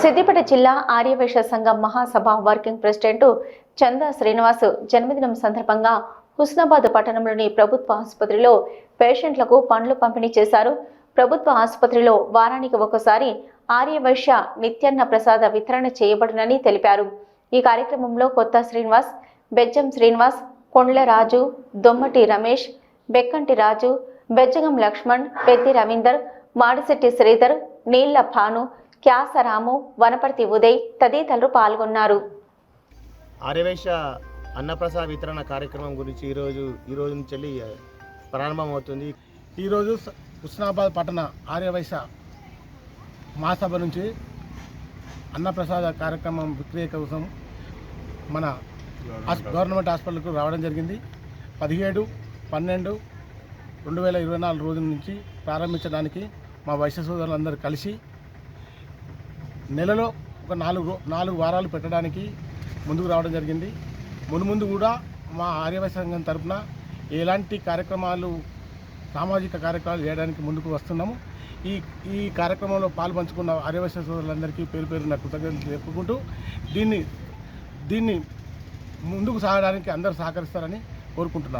సిద్దిపేట జిల్లా ఆర్యవైశ్య సంఘం మహాసభ working president చందా శ్రీనివాస్ జన్మదినం సందర్భంగా హుస్నాబాద్ పట్టణంలోని ప్రభుత్వ ఆసుపత్రిలో పేషెంట్లకు పండ్లు పంపిణీ చేశారు. ప్రభుత్వ ఆసుపత్రిలో వారానికి ఒకసారి ఆర్యవైశ్య నిత్యాన్న ప్రసాద వితరణ చేయబడునని తెలిపారు. ఈ కార్యక్రమంలో కొత్త శ్రీనివాస్ బెజ్జం శ్రీనివాస్ కొండ్ల రాజు దొమ్మటి రమేష్ బెక్కంటి రాజు బెజ్జగం లక్ష్మణ్ పెద్ది రవీందర్ మాడిశెట్టి శ్రీధర్ నీళ్ళ భాను క్యాసరాము వనపర్తి ఉదయ్ తదితరులు పాల్గొన్నారు. ఆర్యవైశ్య అన్నప్రసాద వితరణ కార్యక్రమం గురించి ఈరోజు ఈరోజు నుంచి వెళ్ళి ప్రారంభమవుతుంది. ఈరోజు హుస్నాబాద్ పట్టణ ఆర్యవైశ్య మహాసభ నుంచి అన్నప్రసాద కార్యక్రమం విక్రియ కోసం మన హాస్- గవర్నమెంట్ హాస్పిటల్కు రావడం జరిగింది. పదిహేడు పన్నెండు రెండు వేల ఇరవై నాలుగు రోజుల నుంచి ప్రారంభించడానికి మా వైశ్య సోదరులందరూ కలిసి నెలలో ఒక నాలుగు నాలుగు వారాలు పెట్టడానికి ముందుకు రావడం జరిగింది. మును ముందు కూడా మా ఆర్యవైశ్య సంఘం తరపున ఎలాంటి కార్యక్రమాలు సామాజిక కార్యక్రమాలు చేయడానికి ముందుకు వస్తున్నాము. ఈ ఈ కార్యక్రమంలో పాల్పంచుకున్న ఆర్యవైశ్య సోదరులందరికీ పేరు పేరున కృతజ్ఞతలు చెప్పుకుంటూ దీన్ని దీన్ని ముందుకు సాగడానికి అందరూ సహకరిస్తారని కోరుకుంటున్నాను